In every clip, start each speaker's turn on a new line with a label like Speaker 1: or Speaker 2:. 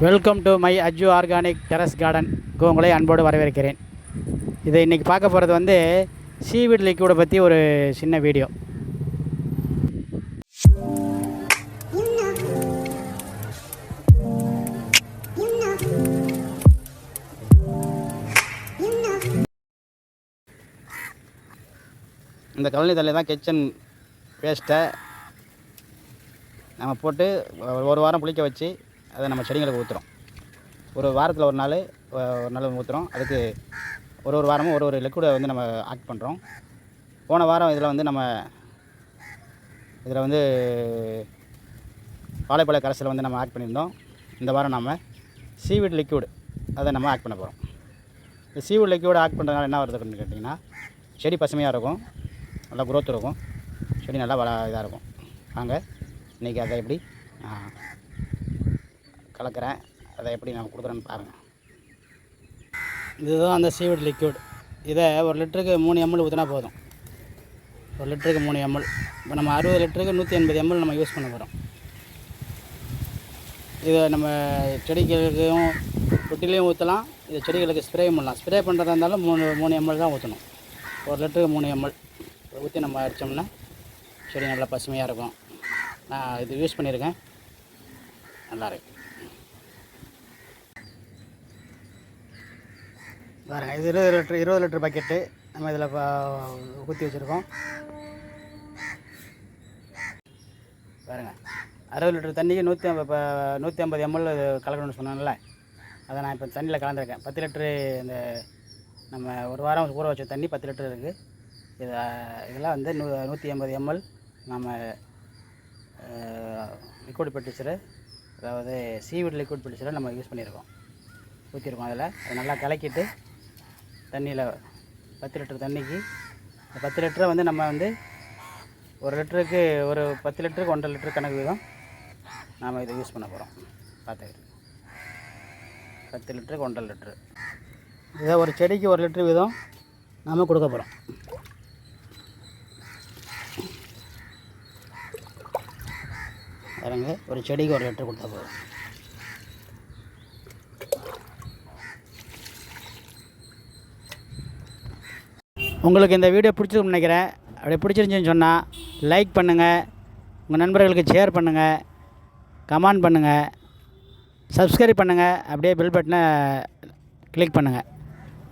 Speaker 1: Welcome to my Aju organic terrace garden உங்களை அன்போடு வரவேற்கிறேன். இதை இன்றைக்கி பார்க்க போகிறது வந்து சீவிட் லிக்யூடை பற்றி ஒரு சின்ன வீடியோ இந்த கழனி தண்ணி தான் கிச்சன் வேஸ்ட்டை நம்ம போட்டு ஒரு வாரம் புளிக்க வச்சு அதை நம்ம செடிங்களுக்கு ஊற்றுறோம் ஒரு வாரத்தில் ஒரு நாள் ஒரு நாள் ஊற்றுறோம் அதுக்கு ஒரு ஒரு வாரமும் ஒரு ஒரு லிக்விடை வந்து நம்ம ஆக்ட் பண்ணுறோம் போன வாரம் இதில் வந்து நம்ம இதில் வந்து வாழைப்பழ கரைசலை வந்து நம்ம ஆட் பண்ணியிருந்தோம். இந்த வாரம் நம்ம சீவிட் லிக்யூடு அதை நம்ம ஆட் பண்ண போகிறோம் இந்த சீவிட் லிக்விட் ஆட் பண்ணுறதுனால என்ன வருதுன்னு கேட்டிங்கன்னா செடி பசுமையாக இருக்கும். நல்லா குரோத் இருக்கும். செடி நல்லா வள இதாக இருக்கும். வாங்க இன்றைக்கி அதை எப்படி கலக்கிறேன். அதை எப்படி நான் கொடுக்குறேன்னு பாருங்கள் இதுதான் அந்த சீவிட் லிக்யூட் இதை ஒரு லிட்டருக்கு மூணு எம்எல் ஊற்றினா போதும். ஒரு லிட்டருக்கு மூணு எம்எல். இப்போ நம்ம அறுபது லிட்டருக்கு நூற்றி எண்பது எம்எல் நம்ம யூஸ் பண்ண போகிறோம் இதை நம்ம செடிகளுக்கும் தொட்டிலையும் ஊற்றலாம் இது செடிகளுக்கு ஸ்ப்ரே பண்ணலாம். ஸ்ப்ரே பண்ணுறதா இருந்தாலும் மூணு மூணு எம்எல் தான் ஊற்றணும் ஒரு லிட்டருக்கு மூணு எம்எல். ஊற்றி நம்ம அடித்தோம்னா செடி நல்லா பசுமையாக இருக்கும். நான் இது யூஸ் பண்ணியிருக்கேன். நல்லாயிருக்கு இருக்கு இது இருபது லிட்டர் இருபது லிட்டர் பக்கெட்டு நம்ம இதில் ஊற்றி வச்சுருக்கோம். பாருங்க. அறுபது லிட்டர் தண்ணிக்கு நூற்றி ஐம்பது இப்போ நூற்றி ஐம்பது எம்எல் கலக்கணும்னு சொன்னேன்ல. அதை நான் இப்போ தண்ணியில் கலந்துருக்கேன். பத்து லிட்டரு இந்த நம்ம ஒரு வாரம் ஊற வச்ச தண்ணி பத்து லிட்டர் இருக்குது இது இதெல்லாம் வந்து நூ நூற்றி ஐம்பது எம்எல் நம்ம லிக்விட் பெட்டிச்சரு அதாவது சீவிட் லிக்விட் பெட்டிச்சரை நம்ம யூஸ் பண்ணியிருக்கோம். ஊற்றிருக்கோம் அதில். அதை நல்லா கலக்கிட்டு தண்ணியில் பத்து லிட்டர் தண்ணிக்கு. பத்து லிட்டரை வந்து நம்ம வந்து ஒரு லிட்டருக்கு ஒரு பத்து லிட்டருக்கு ஒன்றரை லிட்டர் கணக்கு வீதம் நாம் இதை யூஸ் பண்ண போகிறோம் பார்த்துக்கிட்டு பத்து லிட்டருக்கு ஒன்றரை லிட்ரு இதை ஒரு செடிக்கு ஒரு லிட்டர் வீதம் நாம் கொடுக்க போகிறோம் பாருங்க ஒரு செடிக்கு ஒரு லிட்டர் கொடுத்தா போதும். உங்களுக்கு இந்த வீடியோ பிடிச்சிருக்கும்னு நினைக்கிறேன். அப்படி பிடிச்சிருந்துச்சின்னு சொன்னால் லைக் பண்ணுங்கள் உங்கள் நண்பர்களுக்கு ஷேர் பண்ணுங்கள் கமெண்ட் பண்ணுங்கள் சப்ஸ்கிரைப் பண்ணுங்கள் அப்படியே பெல் பட்டனை கிளிக் பண்ணுங்கள்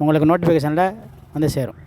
Speaker 1: உங்களுக்கு நோட்டிஃபிகேஷனில் வந்து சேரும்.